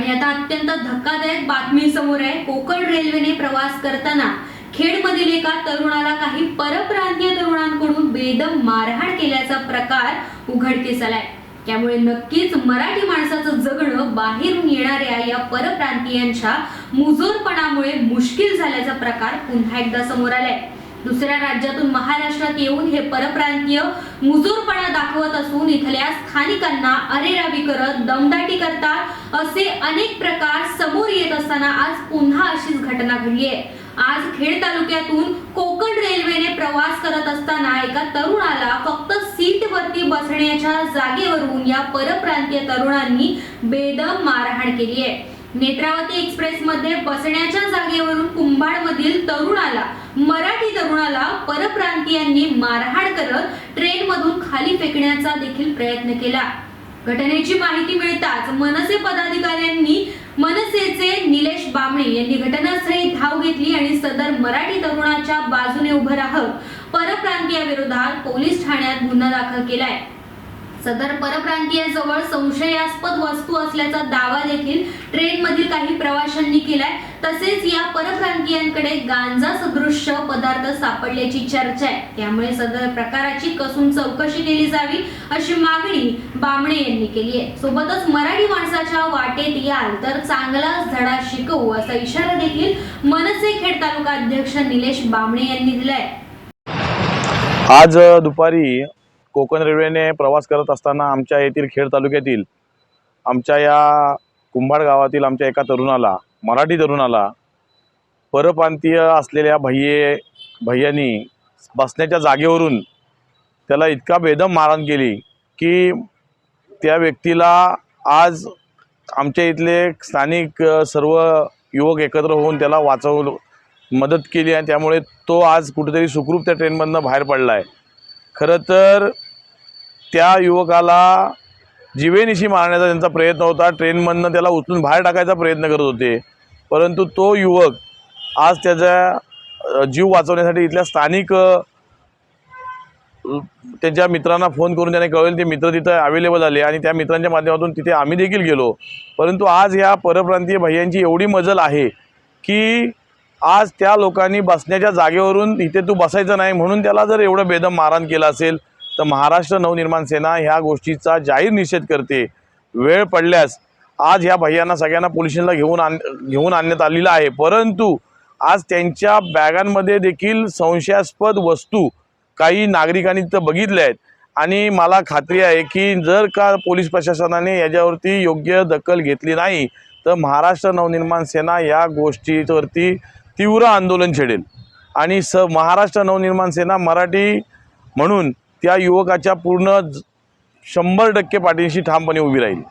आणि आता अत्यंत धक्कादायक बातमी समोर आहे. कोकण रेल्वेने प्रवास करताना खेडमधील एका तरुणाला काही परप्रांतीय तरुणांकडून बेदम मारहाण केल्याचा प्रकार उघडकीस आलाय त्यामुळे नक्कीच मराठी माणसाचं जगणं बाहेरून येणाऱ्या या परप्रांतीयांच्या मुजोरपणामुळे मुश्किल झाल्याचा प्रकार पुन्हा एकदा समोर आलाय. दुसऱ्या राज्यातून महाराष्ट्रात येऊन हे परप्रांतीय मुजूरपणा दाखवत असून इथल्या स्थानिकांना अरेरावी करत दमदाटी करतात असे अनेक प्रकार समोर येत असताना आज पुन्हा अशीच घटना घडली आहे. आज खेड तालुक्यातून कोकण रेल्वेने प्रवास करत असताना एका तरुणाला फक्त सीटवरती बसण्याच्या जागेवरून या परप्रांतीय तरुणांनी बेदम मारहाण केली आहे. नेत्रावती एक्सप्रेस मध्ये बसण्याच्या जागेवरून कुंभाड तरुणाला मराठी तरुणाला परप्रांतीयांनी मारहाण करत ट्रेन मधून खाली फेकण्याचा देखील प्रयत्न केला. घटनेची माहिती मिळताच मनसे पदाधिकाऱ्यांनी मनसेचे निलेश बामणे यांनी घटनास्थळी धाव घेतली आणि सदर मराठी तरुणाच्या बाजूने उभं राहत परप्रांतीयाविरोधात पोलीस ठाण्यात गुन्हा दाखल केलाय. सदर परप्रांतीयाजवळ संशयास्पद वस्तू असल्याचा दावा देखील ट्रेन मधील काही प्रवाशांनी केलाय. तसेच या परप्रांतीयांकडे गांजा सदृश्य पदार्थ सापडल्याची चर्चा आहे. त्यामुळे सदर प्रकाराची कसून चौकशी केली जावी अशी मागणी बामणे यांनी केली आहे. सोबतच मराठी माणसाच्या वाटेत याल तर चांगलाच धडा शिकवू असा इशारा देखील मनसे खेड तालुका अध्यक्ष निलेश बामणे यांनी दिलाय. आज दुपारी कोकण रेल्वेने प्रवास करत असताना आमच्या येथील खेड तालुक्यातील आमच्या या कुंभाड गावातील आमच्या एका तरुणाला मराठी तरुणाला परप्रांतीय असलेल्या भैये भैयांनी बसण्याच्या जागेवरून त्याला इतका बेदम मारण केली की त्या व्यक्तीला आज आमच्या इथले स्थानिक सर्व युवक एकत्र होऊन त्याला वाचवलं मदत केली आणि त्यामुळे तो आज कुठेतरी सुखरूप त्या ट्रेनमधनं बाहेर पडला आहे खरं तर त्या युवकाला जीवेनिशी मारण्याचा त्यांचा प्रयत्न होता. ट्रेनमधनं त्याला उचलून बाहेर टाकायचा प्रयत्न करत होते. परंतु तो युवक आज त्याचा जीव वाचवण्यासाठी इथल्या स्थानिक त्यांच्या मित्रांना फोन करून त्याने कळेल ते मित्र तिथं अवेलेबल आले आणि त्या मित्रांच्या माध्यमातून तिथे आम्ही देखील गेलो. परंतु आज ह्या परप्रांतीय भैयांची एवढी मजल आहे की आज त्या लोकांनी बसण्याच्या जागेवरून इथे तू बसायचं नाही म्हणून त्याला जर एवढं बेदम मारहाण केलं असेल तर महाराष्ट्र नवनिर्माण सेना ह्या गोष्टीचा जाहीर निषेध करते. वेळ पडल्यास आज ह्या भैयांना सगळ्यांना पोलिसांना घेऊन आण घेऊन आणण्यात आलेलं आहे. परंतु आज त्यांच्या बॅगांमध्ये देखील संशयास्पद वस्तू काही नागरिकांनी तिथं बघितल्या आहेत. आणि मला खात्री आहे की जर का पोलीस प्रशासनाने याच्यावरती योग्य दखल घेतली नाही तर महाराष्ट्र नवनिर्माण सेना या गोष्टीवरती तीव्र आंदोलन छेडेल. आणि स महाराष्ट्र नवनिर्माण सेना मराठी म्हणून त्या युवकाच्या पूर्ण ज- शंभर टक्के पाठीशी ठामपणे उभी राहील.